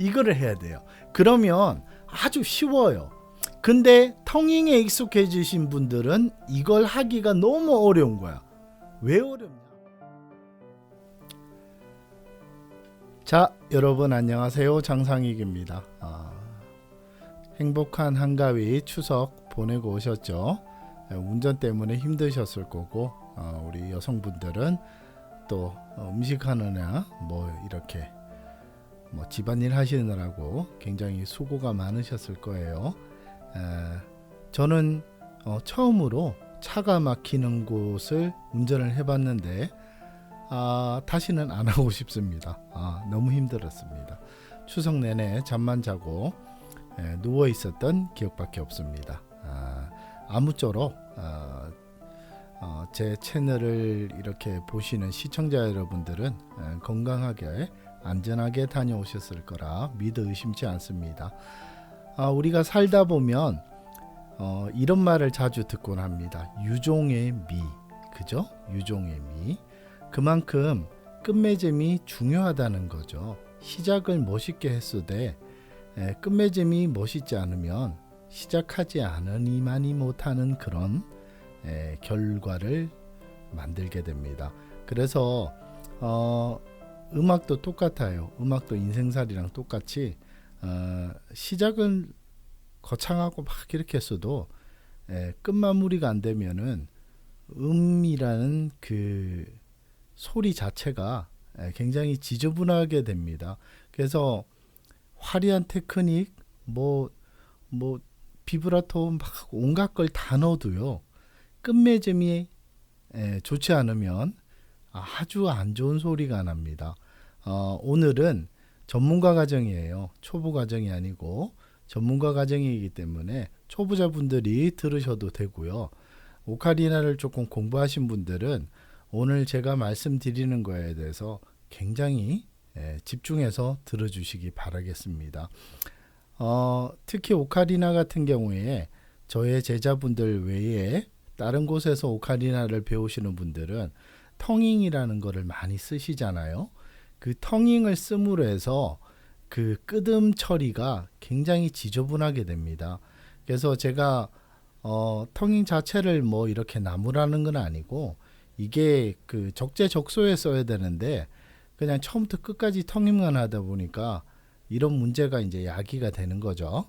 이거를 해야 돼요. 그러면 아주 쉬워요. 근데 텅잉에 익숙해지신 분들은 이걸 하기가 너무 어려운 거야. 왜 어렵냐? 자, 여러분 안녕하세요. 장상익입니다. 아, 행복한 한가위 추석 보내고 오셨죠? 예, 운전 때문에 힘드셨을 거고 어, 우리 여성분들은 또 어, 음식하느냐 뭐 이렇게 뭐 집안일 하시느라고 굉장히 수고가 많으셨을 거예요. 에, 저는 어, 처음으로 차가 막히는 곳을 운전을 해봤는데 아, 다시는 안 하고 싶습니다. 아, 너무 힘들었습니다. 추석 내내 잠만 자고 에, 누워 있었던 기억밖에 없습니다. 아, 아무쪼록 어, 어, 제 채널을 이렇게 보시는 시청자 여러분들은 에, 건강하게 안전하게 다녀오셨을 거라 믿어 의심치 않습니다. 아, 우리가 살다 보면 어, 이런 말을 자주 듣곤 합니다. 유종의 미, 그죠? 유종의 미. 그만큼 끝맺음이 중요하다는 거죠. 시작을 멋있게 했으되 에, 끝맺음이 멋있지 않으면 시작하지 않으니만이 못하는 그런 에, 결과를 만들게 됩니다. 그래서 어, 음악도 똑같아요. 음악도 인생살이랑 똑같이 어, 시작은 거창하고 막 이렇게 했어도 에, 끝마무리가 안 되면은 음이라는 그 소리 자체가 에, 굉장히 지저분하게 됩니다. 그래서 화려한 테크닉 뭐뭐 비브라토 막 온갖 걸 다 넣어도요 끝맺음이 에, 좋지 않으면 아주 안 좋은 소리가 납니다. 어, 오늘은 전문가 과정이에요. 초보 과정이 아니고 전문가 과정이기 때문에 초보자분들이 들으셔도 되고요. 오카리나를 조금 공부하신 분들은 오늘 제가 말씀드리는 거에 대해서 굉장히 예, 집중해서 들어주시기 바라겠습니다. 어, 특히 오카리나 같은 경우에 저의 제자분들 외에 다른 곳에서 오카리나를 배우시는 분들은 텅잉이라는 거를 많이 쓰시잖아요. 그 텅잉을 씀으로 해서 그 끄듬 처리가 굉장히 지저분하게 됩니다. 그래서 제가 어, 텅잉 자체를 뭐 이렇게 나무라는 건 아니고 이게 그 적재적소에 써야 되는데 그냥 처음부터 끝까지 텅잉만 하다 보니까 이런 문제가 이제 야기가 되는 거죠.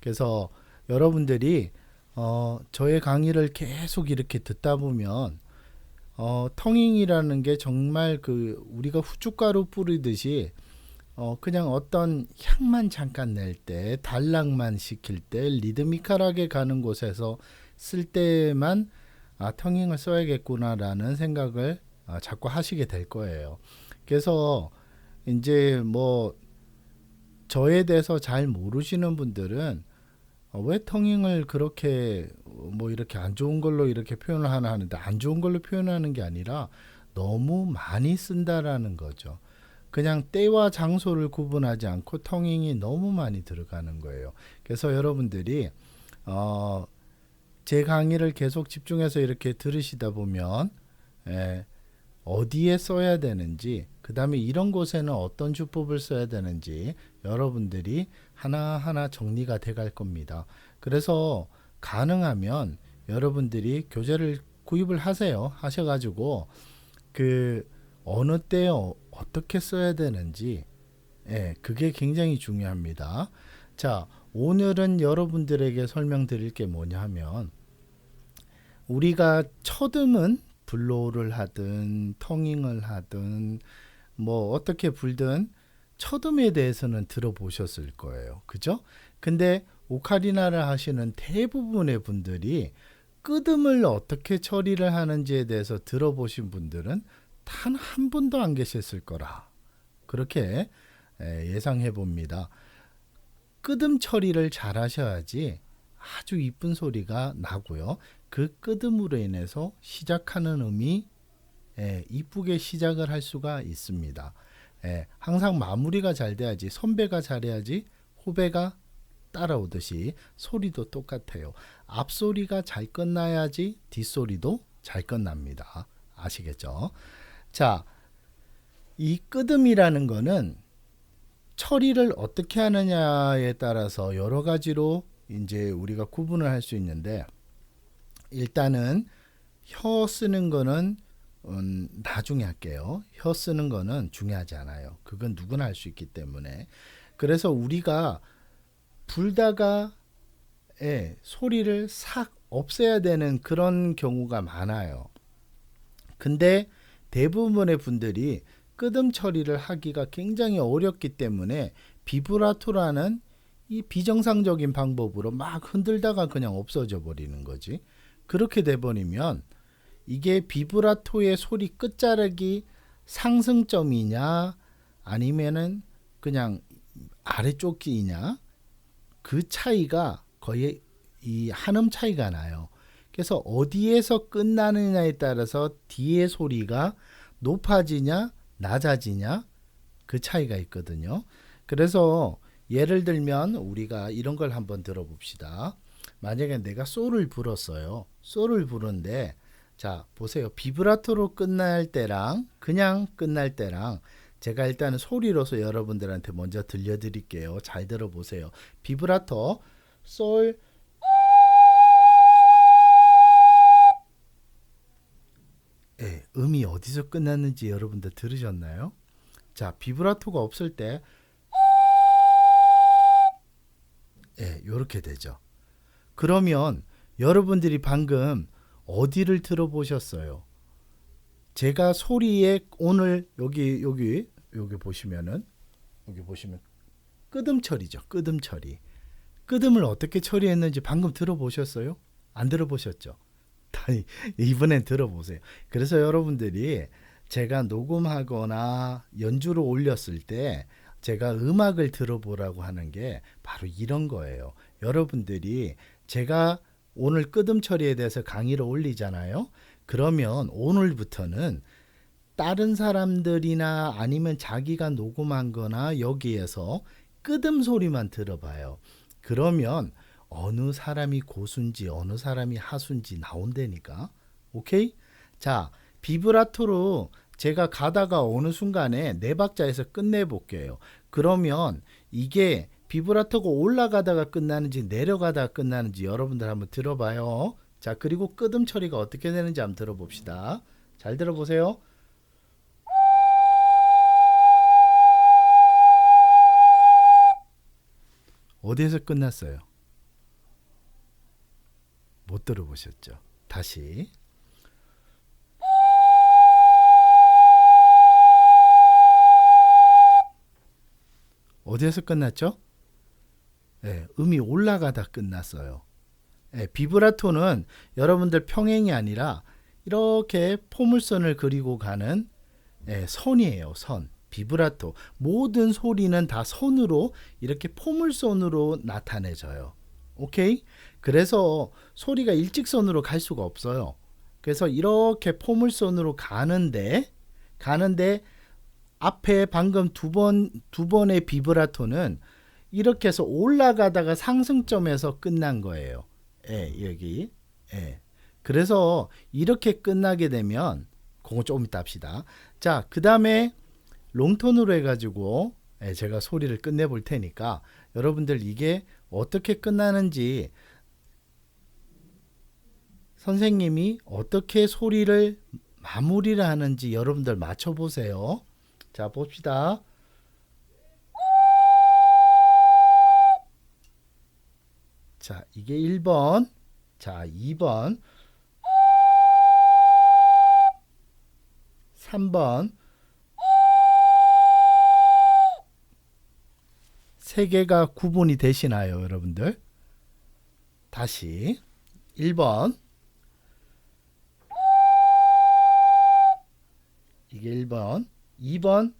그래서 여러분들이 어, 저의 강의를 계속 이렇게 듣다 보면 어, 텅잉이라는 게 정말 그 우리가 후춧가루 뿌리듯이 어, 그냥 어떤 향만 잠깐 낼 때, 달랑만 시킬 때, 리드미컬하게 가는 곳에서 쓸 때만 아, 텅잉을 써야겠구나라는 생각을 아, 자꾸 하시게 될 거예요. 그래서 이제 뭐 저에 대해서 잘 모르시는 분들은 어, 왜 텅잉을 그렇게 어, 뭐 이렇게 안 좋은 걸로 이렇게 표현을 하나 하는데 안 좋은 걸로 표현하는 게 아니라 너무 많이 쓴다라는 거죠. 그냥 때와 장소를 구분하지 않고 텅잉이 너무 많이 들어가는 거예요. 그래서 여러분들이 어, 제 강의를 계속 집중해서 이렇게 들으시다 보면 예, 어디에 써야 되는지 그 다음에 이런 곳에는 어떤 주법을 써야 되는지 여러분들이 하나하나 정리가 돼 갈 겁니다. 그래서 가능하면 여러분들이 교재를 구입을 하세요. 하셔가지고 그 어느 때 어, 어떻게 써야 되는지 예, 그게 굉장히 중요합니다. 자, 오늘은 여러분들에게 설명드릴 게 뭐냐 하면 우리가 첫음은 블로우를 하든 텅잉을 하든 뭐 어떻게 불든 첫음에 대해서는 들어보셨을 거예요. 그죠? 근데 오카리나를 하시는 대부분의 분들이 끄듬을 어떻게 처리를 하는지에 대해서 들어보신 분들은 단 한 분도 안 계셨을 거라. 그렇게 예상해 봅니다. 끄듬 처리를 잘 하셔야지 아주 이쁜 소리가 나고요. 그 끄듬으로 인해서 시작하는 음이 예, 이쁘게 시작을 할 수가 있습니다. 예, 항상 마무리가 잘 돼야지 선배가 잘해야지 후배가 따라오듯이 소리도 똑같아요. 앞소리가 잘 끝나야지 뒷소리도 잘 끝납니다. 아시겠죠? 자, 이 끄듬이라는 거는 처리를 어떻게 하느냐에 따라서 여러 가지로 이제 우리가 구분을 할 수 있는데 일단은 혀 쓰는 거는 음, 나중에 할게요. 혀 쓰는 거는 중요하지 않아요. 그건 누구나 할 수 있기 때문에 그래서 우리가 불다가 예, 소리를 싹 없애야 되는 그런 경우가 많아요. 근데 대부분의 분들이 끄듬 처리를 하기가 굉장히 어렵기 때문에 비브라토라는 이 비정상적인 방법으로 막 흔들다가 그냥 없어져 버리는 거지. 그렇게 돼 버리면 이게 비브라토의 소리 끝자락이 상승점이냐 아니면은 그냥 아래쪽이냐 그 차이가 거의 이 한음 차이가 나요. 그래서 어디에서 끝나느냐에 따라서 뒤의 소리가 높아지냐 낮아지냐 그 차이가 있거든요. 그래서 예를 들면 우리가 이런 걸 한번 들어봅시다. 만약에 내가 소를 불었어요. 소를 부른데 자 보세요. 비브라토로 끝날 때랑 그냥 끝날 때랑 제가 일단은 소리로서 여러분들한테 먼저 들려드릴게요. 잘 들어보세요. 비브라토 솔 예, 음이 어디서 끝났는지 여러분들 들으셨나요? 자, 비브라토가 없을 때 예, 요렇게 되죠. 그러면 여러분들이 방금 어디를 들어보셨어요? 제가 소리에 오늘 여기 여기 여기 보시면은 여기 보시면 끄듬 처리죠. 끄듬 처리. 끄듬을 어떻게 처리했는지 방금 들어보셨어요? 안 들어보셨죠? 아니, 이번엔 들어보세요. 그래서 여러분들이 제가 녹음하거나 연주를 올렸을 때 제가 음악을 들어보라고 하는 게 바로 이런 거예요. 여러분들이 제가 오늘 끄듬 처리에 대해서 강의를 올리잖아요. 그러면 오늘부터는 다른 사람들이나 아니면 자기가 녹음한 거나 여기에서 끄듬 소리만 들어봐요. 그러면 어느 사람이 고수인지 어느 사람이 하수인지 나온다니까. 오케이? 자, 비브라토로 제가 가다가 어느 순간에 네 박자에서 끝내 볼게요. 그러면 이게 비브라토가 올라가다가 끝나는지 내려가다가 끝나는지 여러분들 한번 들어봐요. 자, 그리고 끄듬 처리가 어떻게 되는지 한번 들어봅시다. 잘 들어보세요. 어디에서 끝났어요? 못 들어보셨죠? 다시. 어디에서 끝났죠? 예, 음이 올라가다 끝났어요. 예, 비브라토는 여러분들 평행이 아니라 이렇게 포물선을 그리고 가는 예, 선이에요. 선. 비브라토. 모든 소리는 다 선으로 이렇게 포물선으로 나타내져요. 오케이? 그래서 소리가 일직선으로 갈 수가 없어요. 그래서 이렇게 포물선으로 가는데 가는데 앞에 방금 두 번 두 번의 비브라토는 이렇게 해서 올라가다가 상승점에서 끝난 거예요. 예, 여기. 예. 그래서 이렇게 끝나게 되면 그거 조금 이따 합시다. 자, 그 다음에 롱톤으로 해 가지고 예, 제가 소리를 끝내 볼 테니까 여러분들 이게 어떻게 끝나는지 선생님이 어떻게 소리를 마무리를 하는지 여러분들 맞춰 보세요. 자, 봅시다. 자, 이게 1번. 자, 2번. 3번. 세 개가 구분이 되시나요, 여러분들? 다시 1번. 이게 1번. 2번.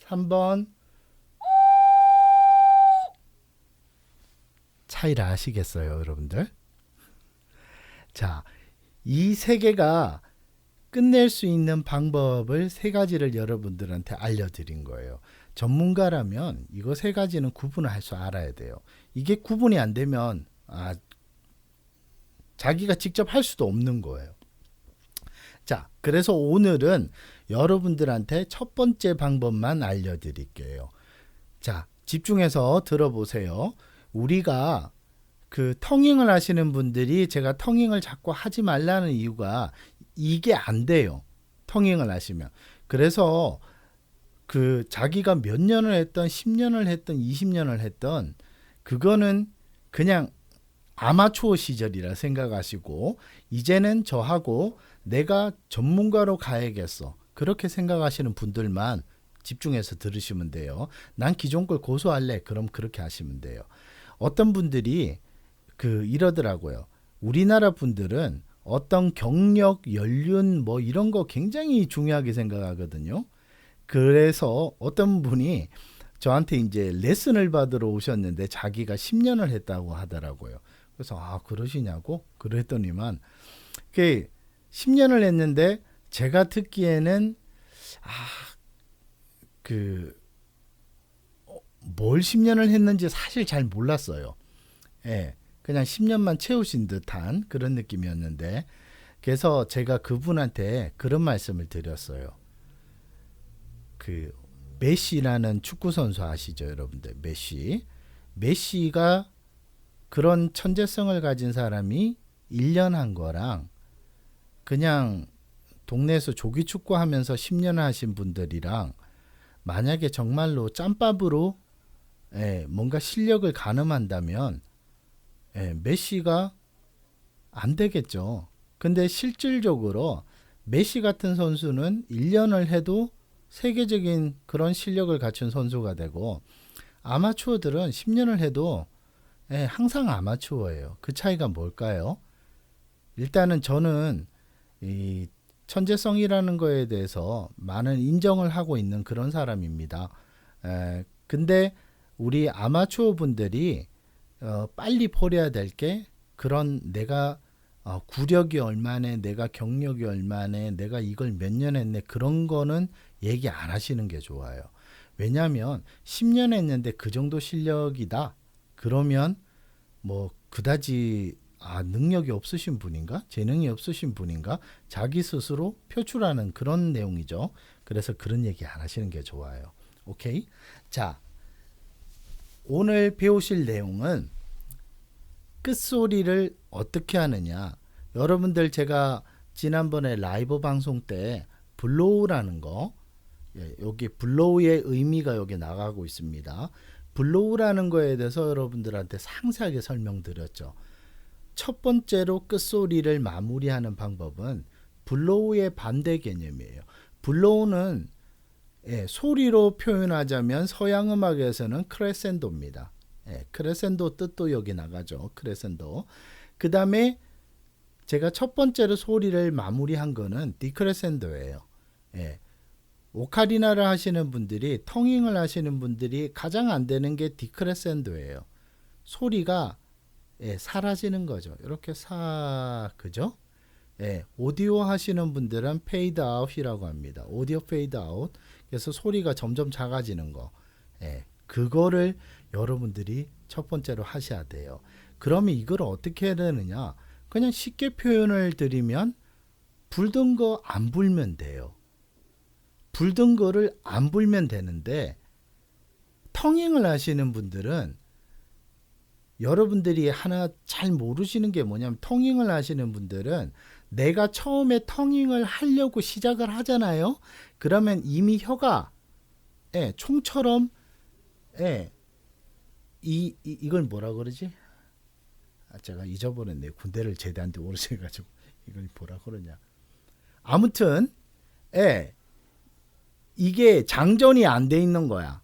3번. 차이를 아시겠어요, 여러분들? 자, 이 세 개가 끝낼 수 있는 방법을 세 가지를 여러분들한테 알려드린 거예요. 전문가라면 이거 세 가지는 구분을 할줄 알아야 돼요. 이게 구분이 안 되면 아, 자기가 직접 할 수도 없는 거예요. 자, 그래서 오늘은 여러분들한테 첫 번째 방법만 알려드릴게요. 자, 집중해서 들어보세요. 우리가 그 터닝을 하시는 분들이 제가 터닝을 자꾸 하지 말라는 이유가 이게 안 돼요. 터닝을 하시면. 그래서 그 자기가 몇 년을 했던 10년을 했던 20년을 했던 그거는 그냥 아마추어 시절이라 생각하시고 이제는 저하고 내가 전문가로 가야겠어. 그렇게 생각하시는 분들만 집중해서 들으시면 돼요. 난 기존 걸 고소할래. 그럼 그렇게 하시면 돼요. 어떤 분들이 그 이러더라고요. 우리나라 분들은 어떤 경력, 연륜 뭐 이런 거 굉장히 중요하게 생각하거든요. 그래서 어떤 분이 저한테 이제 레슨을 받으러 오셨는데 자기가 10년을 했다고 하더라고요. 그래서 아 그러시냐고 그랬더니만 그 10년을 했는데 제가 듣기에는 아그 뭘 10년을 했는지 사실 잘 몰랐어요. 예. 그냥 10년만 채우신 듯한 그런 느낌이었는데 그래서 제가 그분한테 그런 말씀을 드렸어요. 그 메시라는 축구 선수 아시죠, 여러분들? 메시. 메시가 그런 천재성을 가진 사람이 1년 한 거랑 그냥 동네에서 조기 축구 하면서 10년 하신 분들이랑 만약에 정말로 짬밥으로 예, 뭔가 실력을 가늠한다면 예, 메시가 안 되겠죠. 근데 실질적으로 메시 같은 선수는 1년을 해도 세계적인 그런 실력을 갖춘 선수가 되고 아마추어들은 10년을 해도 예, 항상 아마추어예요. 그 차이가 뭘까요? 일단은 저는 이 천재성이라는 거에 대해서 많은 인정을 하고 있는 그런 사람입니다. 에, 근데 우리 아마추어 분들이 어, 빨리 버려야 될 게 그런 내가 어, 구력이 얼마네, 내가 경력이 얼마네, 내가 이걸 몇 년 했네 그런 거는 얘기 안 하시는 게 좋아요. 왜냐하면 10년 했는데 그 정도 실력이다. 그러면 뭐 그다지 아 능력이 없으신 분인가, 재능이 없으신 분인가, 자기 스스로 표출하는 그런 내용이죠. 그래서 그런 얘기 안 하시는 게 좋아요. 오케이? 자, 오늘 배우실 내용은 끝소리를 어떻게 하느냐. 여러분들 제가 지난번에 라이브 방송 때 블로우라는 거 예, 여기 블로우의 의미가 여기 나가고 있습니다. 블로우라는 거에 대해서 여러분들한테 상세하게 설명드렸죠. 첫 번째로 끝소리를 마무리하는 방법은 블로우의 반대 개념이에요. 블로우는 예, 소리로 표현하자면 서양 음악에서는 크레센도입니다. 예, 크레센도 뜻도 여기 나가죠. 크레센도. 그 다음에 제가 첫 번째로 소리를 마무리한 거는 디크레센도예요. 예. 오카리나를 하시는 분들이 텅잉을 하시는 분들이 가장 안 되는 게 디크레센도예요. 소리가 예, 사라지는 거죠. 이렇게 사 그죠? 예, 오디오 하시는 분들은 페이드 아웃이라고 합니다. 오디오 페이드 아웃. 그래서 소리가 점점 작아지는 거. 예, 그거를 여러분들이 첫 번째로 하셔야 돼요. 그러면 이걸 어떻게 해야 되느냐? 그냥 쉽게 표현을 드리면 불던 거안 불면 돼요. 불던 거를 안 불면 되는데 텅잉을 하시는 분들은 여러분들이 하나 잘 모르시는 게 뭐냐면 텅잉을 하시는 분들은 내가 처음에 텅잉을 하려고 시작을 하잖아요. 그러면 이미 혀가 예, 총처럼 예, 이, 이 이걸 뭐라 그러지? 아, 제가 잊어버렸네요. 군대를 제대한 지 오래돼 가지고 이걸 뭐라 그러냐. 아무튼 예. 이게 장전이 안 돼 있는 거야.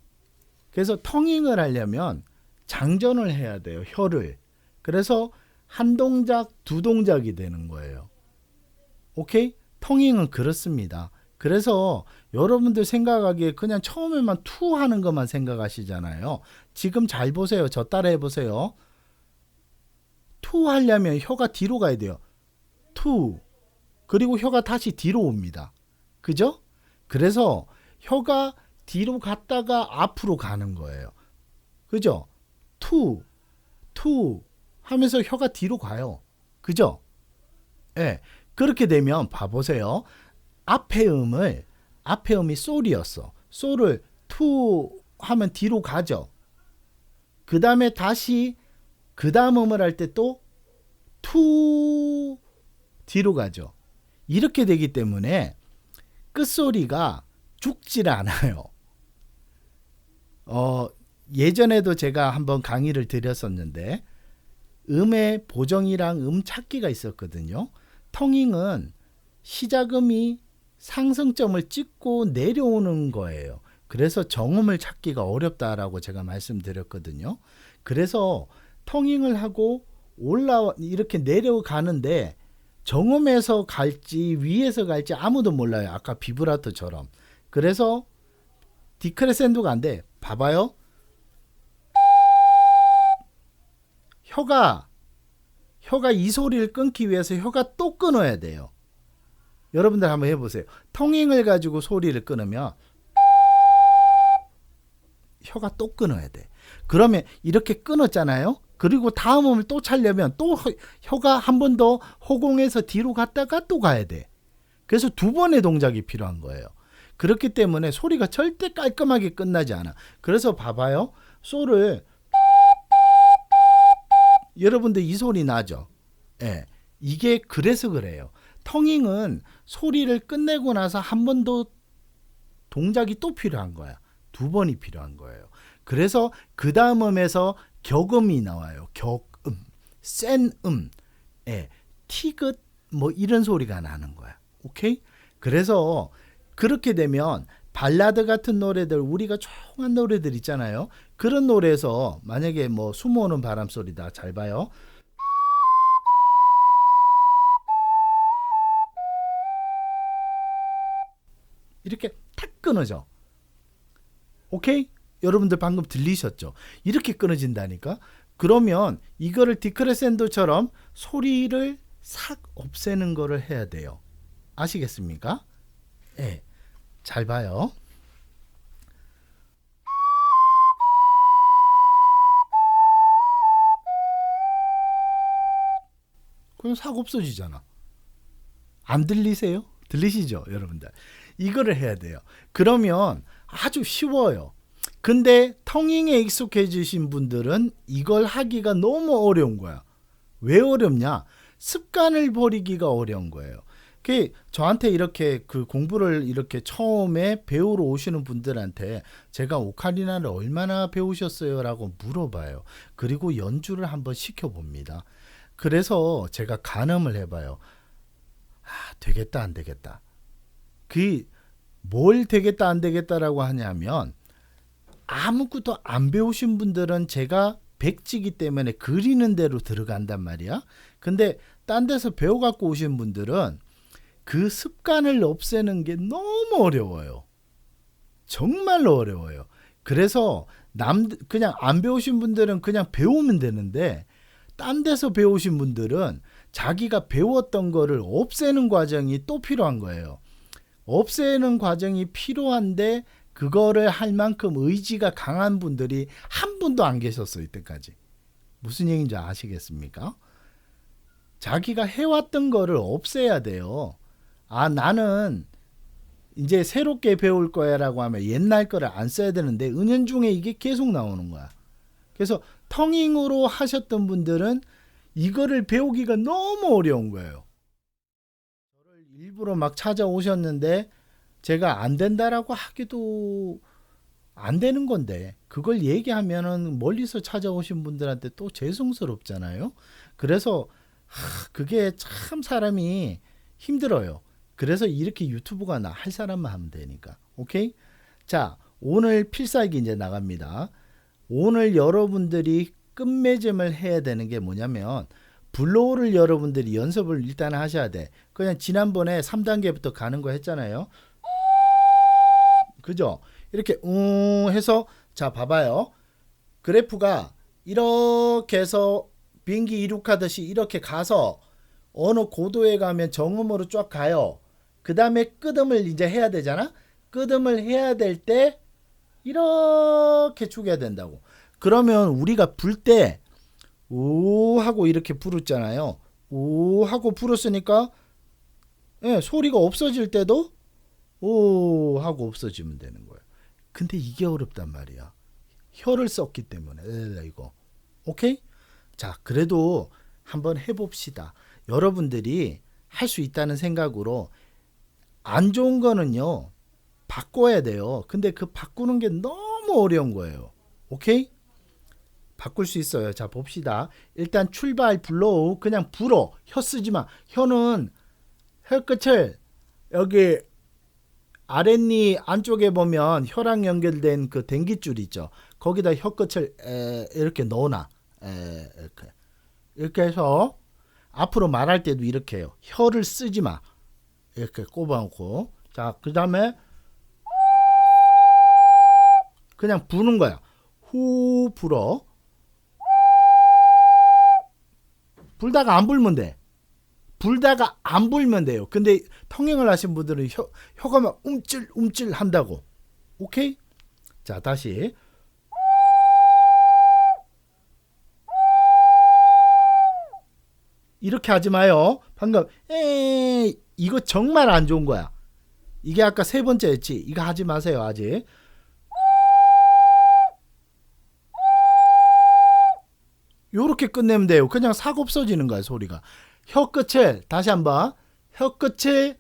그래서 텅잉을 하려면 장전을 해야 돼요. 혀를. 그래서 한 동작, 두 동작이 되는 거예요. 오케이? 텅잉은 그렇습니다. 그래서 여러분들 생각하기에 그냥 처음에만 투 하는 것만 생각하시잖아요. 지금 잘 보세요. 저 따라 해 보세요. 투 하려면 혀가 뒤로 가야 돼요. 투. 그리고 혀가 다시 뒤로 옵니다. 그죠? 그래서 혀가 뒤로 갔다가 앞으로 가는 거예요. 그죠? 투, 투 하면서 혀가 뒤로 가요. 그죠? 예. 네. 그렇게 되면 봐보세요. 앞에 음을 앞에 음이 솔이었어. 솔을 투 하면 뒤로 가죠. 그 다음에 다시 그 다음 음을 할 때 또 투 뒤로 가죠. 이렇게 되기 때문에 끝소리가 죽질 않아요. 어, 예전에도 제가 한번 강의를 드렸었는데 음의 보정이랑 음 찾기가 있었거든요. 텅잉은 시작음이 상승점을 찍고 내려오는 거예요. 그래서 정음을 찾기가 어렵다라고 제가 말씀드렸거든요. 그래서 텅잉을 하고 올라 이렇게 내려가는데 정음에서 갈지 위에서 갈지 아무도 몰라요. 아까 비브라토처럼. 그래서 디크레센도가 안 돼. 봐봐요. 혀가 혀가 이 소리를 끊기 위해서 혀가 또 끊어야 돼요. 여러분들 한번 해보세요. 텅잉을 가지고 소리를 끊으면 혀가 또 끊어야 돼. 그러면 이렇게 끊었잖아요. 그리고 다음 음을 또 차려면 또 허- 혀가 한 번더 허공에서 뒤로 갔다가 또 가야 돼. 그래서 두 번의 동작이 필요한 거예요. 그렇기 때문에 소리가 절대 깔끔하게 끝나지 않아. 그래서 봐봐요. 소를 여러분들 이 소리 나죠? 예. 이게 그래서 그래요. 텅잉은 소리를 끝내고 나서 한 번 더 동작이 또 필요한 거야. 두 번이 필요한 거예요. 그래서 그 다음 음에서 격음이 나와요. 격음, 센 음, 예, 티긋 뭐 이런 소리가 나는 거야. 오케이? 그래서 그렇게 되면 발라드 같은 노래들 우리가 조용한 노래들 있잖아요. 그런 노래에서 만약에 뭐 숨어오는 바람 소리다. 잘 봐요. 이렇게 탁 끊어져. 오케이? 여러분들 방금 들리셨죠? 이렇게 끊어진다니까? 그러면 이거를 디크레센도처럼 소리를 싹 없애는 거를 해야 돼요. 아시겠습니까? 예. 잘 봐요. 그럼 싹 없어지잖아. 안 들리세요? 들리시죠, 여러분들? 이거를 해야 돼요. 그러면 아주 쉬워요. 근데 텅잉에 익숙해지신 분들은 이걸 하기가 너무 어려운 거야. 왜 어렵냐? 습관을 버리기가 어려운 거예요. 그 저한테 이렇게 그 공부를 이렇게 처음에 배우러 오시는 분들한테 제가 오카리나를 얼마나 배우셨어요라고 물어봐요. 그리고 연주를 한번 시켜 봅니다. 그래서 제가 간음을 해봐요. 아, 되겠다 안 되겠다. 그 뭘 되겠다 안 되겠다라고 하냐면 아무것도 안 배우신 분들은 제가 백지기 때문에 그리는 대로 들어간단 말이야. 근데 딴 데서 배워 갖고 오신 분들은 그 습관을 없애는 게 너무 어려워요. 정말로 어려워요. 그래서 남 그냥 안 배우신 분들은 그냥 배우면 되는데 딴 데서 배우신 분들은 자기가 배웠던 거를 없애는 과정이 또 필요한 거예요. 없애는 과정이 필요한데 그거를 할 만큼 의지가 강한 분들이 한 분도 안 계셨어요 이때까지 무슨 얘기인지 아시겠습니까? 자기가 해왔던 거를 없애야 돼요. 아 나는 이제 새롭게 배울 거야 라고 하면 옛날 거를 안 써야 되는데 은연중에 이게 계속 나오는 거야. 그래서 텅잉으로 하셨던 분들은 이거를 배우기가 너무 어려운 거예요. 저를 일부러 막 찾아오셨는데 제가 안 된다라고 하기도 안 되는 건데 그걸 얘기하면은 멀리서 찾아오신 분들한테 또 죄송스럽잖아요. 그래서 하, 그게 참 사람이 힘들어요. 그래서 이렇게 유튜브가 나 할 사람만 하면 되니까. 오케이? 자, 오늘 필살기 이제 나갑니다. 오늘 여러분들이 끝맺음을 해야 되는 게 뭐냐면 블로우를 여러분들이 연습을 일단 하셔야 돼. 그냥 지난번에 3단계부터 가는 거 했잖아요. 그죠? 이렇게 우 해서 자 봐봐요. 그래프가 이렇게 해서 비행기 이륙하듯이 이렇게 가서 어느 고도에 가면 정음으로 쫙 가요. 그 다음에 끄듬을 이제 해야 되잖아. 끄듬을 해야 될 때 이렇게 죽여야 된다고. 그러면 우리가 불 때 오 하고 이렇게 부르잖아요. 오 하고 불었으니까 예, 소리가 없어질 때도 오 하고 없어지면 되는 거예요. 근데 이게 어렵단 말이야. 혀를 썼기 때문에 엘레 이거. 오케이? 자, 그래도 한번 해봅시다. 여러분들이 할 수 있다는 생각으로 안 좋은 거는요 바꿔야 돼요. 근데 그 바꾸는 게 너무 어려운 거예요. 오케이? 바꿀 수 있어요. 자 봅시다. 일단 출발 불러오 그냥 불어 혀 쓰지 마. 혀는 혀 끝을 여기 아랫니 안쪽에 보면 혀랑 연결된 그 den기줄 있죠. 거기다 혀 끝을 에, 이렇게 넣어놔. 에, 이렇게 이렇게 해서 앞으로 말할 때도 이렇게 해요. 혀를 쓰지 마. 이렇게 꼽아놓고 자 그 다음에 그냥 부는 거야. 후 불어. 불다가 안 불면 돼. 불다가 안 불면 돼요. 근데 통행을 하신 분들은 혀, 혀가 막 움찔 움찔 한다고. 오케이? 자 다시 이렇게 하지 마요. 방금 에 이거 정말 안 좋은 거야. 이게 아까 세 번째였지. 이거 하지 마세요 아직. 요렇게 끝내면 돼요. 그냥 삭 없어지는 거야 소리가. 혀 끝을 다시 한번 혀 끝을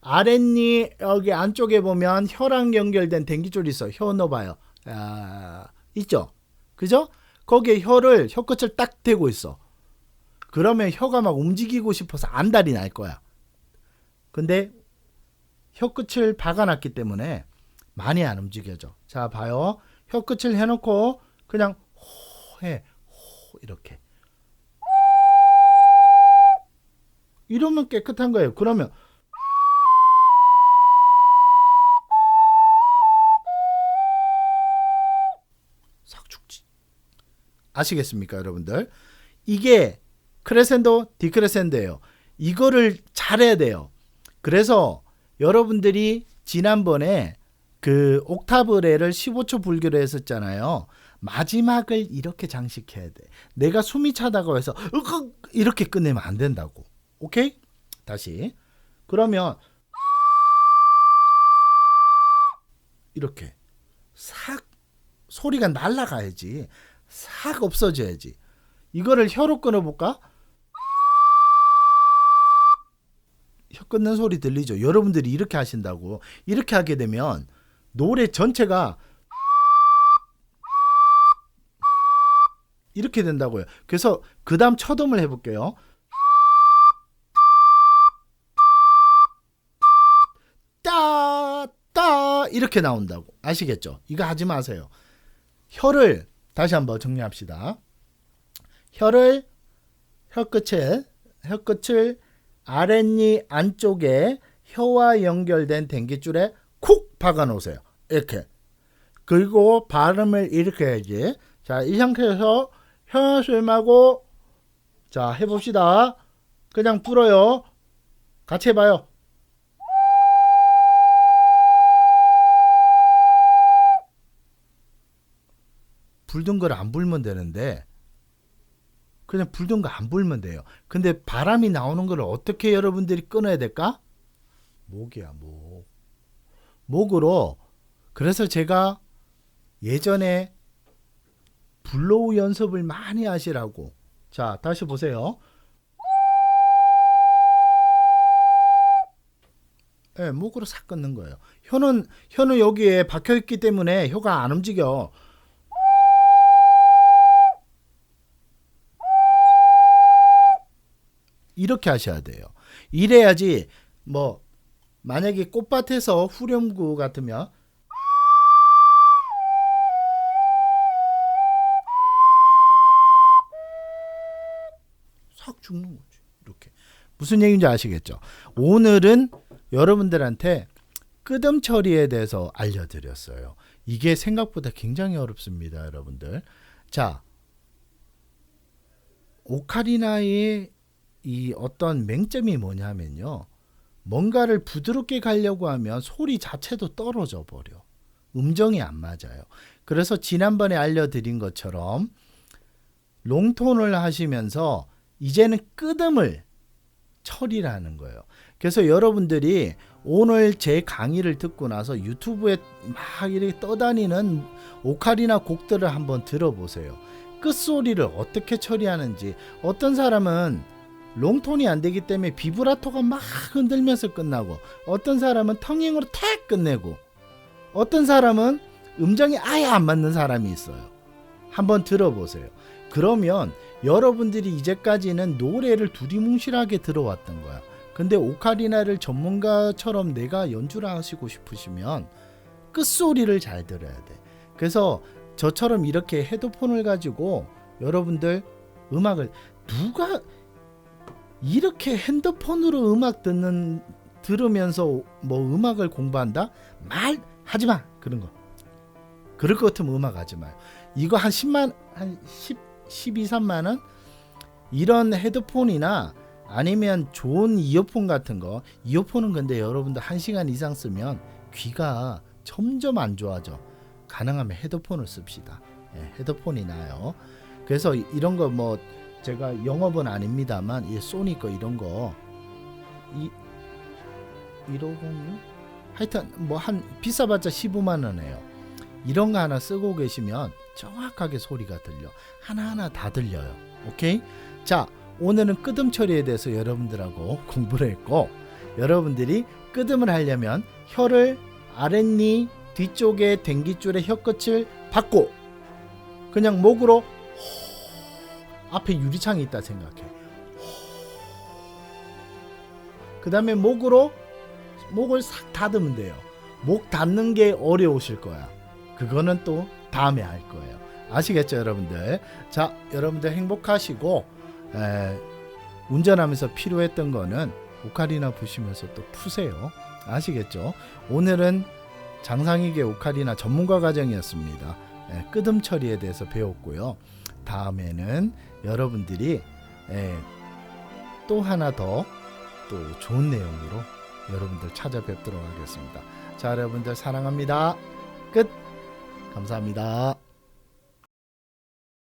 아랫니 여기 안쪽에 보면 혀랑 연결된 den기줄이 있어. 혀 넣어봐요. 아, 있죠? 그죠? 거기에 혀를 혀 끝을 딱 대고 있어. 그러면 혀가 막 움직이고 싶어서 안달이 날 거야. 근데 혀 끝을 박아놨기 때문에 많이 안 움직여져. 자, 봐요. 혀 끝을 해놓고 그냥 호 해. 호 이렇게. 이러면 깨끗한 거예요. 그러면 싹 죽지. 아시겠습니까, 여러분들? 이게 크레센도, 디크레센도예요. 이거를 잘해야 돼요. 그래서 여러분들이 지난번에 그 옥타브레를 15초 불교로 했었잖아요. 마지막을 이렇게 장식해야 돼. 내가 숨이 차다고 해서 으흑 이렇게 끝내면 안 된다고. 오케이? 다시. 그러면 이렇게 싹 소리가 날아가야지. 싹 없어져야지. 이거를 혀로 끊어 볼까? 혀 끊는 소리 들리죠? 여러분들이 이렇게 하신다고. 이렇게 하게 되면 노래 전체가 이렇게 된다고요. 그래서 그 다음 첫음을 해볼게요. 따, 따, 이렇게 나온다고. 아시겠죠? 이거 하지 마세요. 혀를 다시 한번 정리합시다. 혀를 혀 끝을 혀 끝을 아랫니 안쪽에 혀와 연결된 den기줄에 쿡 박아 놓으세요. 이렇게. 그리고 발음을 이렇게 해야지. 자, 이 상태에서 혀수임하고 자, 해 봅시다. 그냥 불어요. 같이 해 봐요. 불든 걸 안 불면 되는데 그냥 불든 거 안 불면 돼요. 근데 바람이 나오는 걸 어떻게 여러분들이 끊어야 될까? 목이야, 목. 목으로 그래서 제가 예전에 블로우 연습을 많이 하시라고. 자, 다시 보세요. 예, 목으로 싹 끊는 거예요. 혀는 혀는 여기에 박혀 있기 때문에 혀가 안 움직여. 이렇게 하셔야 돼요. 이래야지 뭐 만약에 꽃밭에서 후렴구 같으면 죽는 거지. 이렇게. 무슨 얘기인지 아시겠죠? 오늘은 여러분들한테 끄듬 처리에 대해서 알려드렸어요. 이게 생각보다 굉장히 어렵습니다, 여러분들. 자, 오카리나의 이 어떤 맹점이 뭐냐면요. 뭔가를 부드럽게 가려고 하면 소리 자체도 떨어져 버려. 음정이 안 맞아요. 그래서 지난번에 알려드린 것처럼 롱톤을 하시면서 이제는 끄듬을 처리를 하는 거예요. 그래서 여러분들이 오늘 제 강의를 듣고 나서 유튜브에 막 이렇게 떠다니는 오카리나 곡들을 한번 들어보세요. 끝소리를 어떻게 처리하는지 어떤 사람은 롱톤이 안 되기 때문에 비브라토가 막 흔들면서 끝나고 어떤 사람은 텅잉으로 탁 끝내고 어떤 사람은 음정이 아예 안 맞는 사람이 있어요. 한번 들어보세요. 그러면 여러분들이 이제까지는 노래를 두리뭉실하게 들어왔던 거야. 근데 오카리나를 전문가처럼 내가 연주를 하시고 싶으시면 끝소리를 잘 들어야 돼. 그래서 저처럼 이렇게 헤드폰을 가지고 여러분들 음악을 누가 이렇게 핸드폰으로 음악 듣는 들으면서 뭐 음악을 공부한다? 말 하지 마. 그런 거. 그럴 것 같으면 음악 하지 마요. 이거 한 10만 한 10, 12, 3만 원 이런 헤드폰이나 아니면 좋은 이어폰 같은 거 이어폰은 근데 여러분들 1시간 이상 쓰면 귀가 점점 안 좋아져. 가능하면 헤드폰을 씁시다. 예, 헤드폰이 나요. 그래서 이- 이런 거 뭐 제가 영업은 아닙니다만 이 소니 거 이런 거이 1506 하여튼 뭐 한 비싸봤자 15만 원이에요. 이런 거 하나 쓰고 계시면 정확하게 소리가 들려. 하나하나 다 들려요. 오케이? 자, 오늘은 끄듬 처리에 대해서 여러분들하고 공부를 했고 여러분들이 끄듬을 하려면 혀를 아랫니 뒤쪽에 댕기줄의 혀끝을 받고 그냥 목으로 호- 앞에 유리창이 있다 생각해. 그 다음에 목으로 목을 싹 닫으면 돼요. 목 닫는 게 어려우실 거야. 그거는 또 다음에 할 거예요. 아시겠죠, 여러분들? 자, 여러분들 행복하시고 에, 운전하면서 필요했던 거는 오카리나 보시면서 또 푸세요. 아시겠죠? 오늘은 장상익의 오카리나 전문가 과정이었습니다. 에, 끄듬 처리에 대해서 배웠고요. 다음에는 여러분들이 에, 또 하나 더 또 좋은 내용으로 여러분들 찾아뵙도록 하겠습니다. 자, 여러분들 사랑합니다. 끝. 감사합니다.